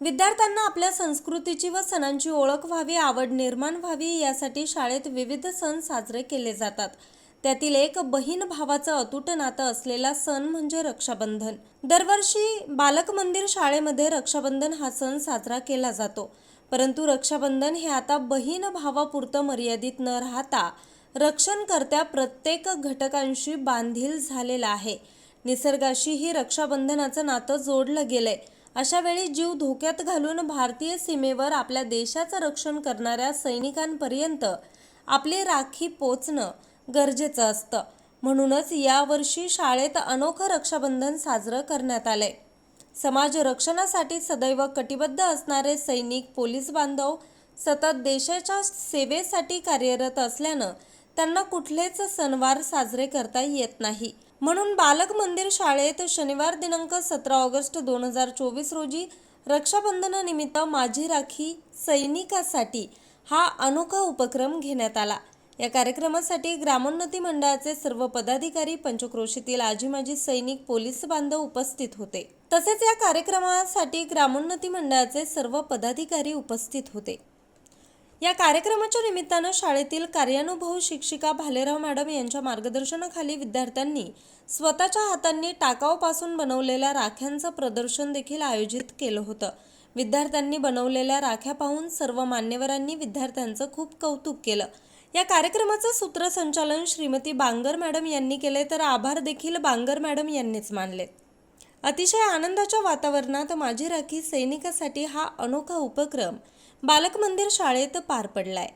विद्यार्थ्यांना आपल्या संस्कृतीची व सणांची ओळख व्हावी आवड निर्माण व्हावी यासाठी शाळेत विविध सण साजरे केले जातात. त्यातील एक बहीण भावाचं अतूट नातं असलेला सण म्हणजे रक्षाबंधन. दरवर्षी बालक मंदिर शाळेमध्ये रक्षाबंधन हा सण साजरा केला जातो. परंतु रक्षाबंधन हे आता बहीण भावापुरतं मर्यादित न राहता रक्षणकर्त्या प्रत्येक घटकांशी बांधील झालेला आहे. निसर्गाशीही रक्षाबंधनाचं नातं जोडलं गेलंय. अशा वेळी जीव धोक्यात घालून भारतीय सीमेवर आपल्या देशाचं रक्षण करणाऱ्या सैनिकांपर्यंत आपली राखी पोचणं गरजेचं असतं. म्हणूनच यावर्षी शाळेत अनोखं रक्षाबंधन साजरं करण्यात आलंय. समाज रक्षणासाठी सदैव कटिबद्ध असणारे सैनिक पोलीस बांधव सतत देशाच्या सेवेसाठी कार्यरत असल्यानं त्यांना कुठलेच सणवार साजरे करता येत नाही. म्हणून बालक मंदिर शाळेत शनिवार दिनांक सतरा ऑगस्ट दोन हजार चोवीस रोजी रक्षाबंधनानिमित्त माझी राखी सैनिकासाठी हा अनोखा उपक्रम घेण्यात आला. या कार्यक्रमासाठी ग्रामोन्नती मंडळाचे सर्व पदाधिकारी पंचक्रोशीतील आजी माजी सैनिक पोलीस बांधव उपस्थित होते. तसेच या कार्यक्रमासाठी ग्रामोन्नती मंडळाचे सर्व पदाधिकारी उपस्थित होते. या कार्यक्रमाच्या निमित्तानं शाळेतील कार्यानुभव शिक्षिका भालेराव मॅडम यांच्या मार्गदर्शनाखाली विद्यार्थ्यांनी स्वतःच्या हातांनी टाकाऊपासून बनवलेल्या राख्यांचं प्रदर्शन देखील आयोजित केलं होतं. विद्यार्थ्यांनी बनवलेल्या राख्या पाहून सर्व मान्यवरांनी विद्यार्थ्यांचं खूप कौतुक केलं. या कार्यक्रमाचं सूत्रसंचालन श्रीमती बांगर मॅडम यांनी केले तर आभार देखील बांगर मॅडम यांनीच मानले अतिशय आनंदाच्या वातावरणात माझी राखी सैनिकासाठी हा अनोखा उपक्रम. बालक मंदिर शाळेत पार पडलाय.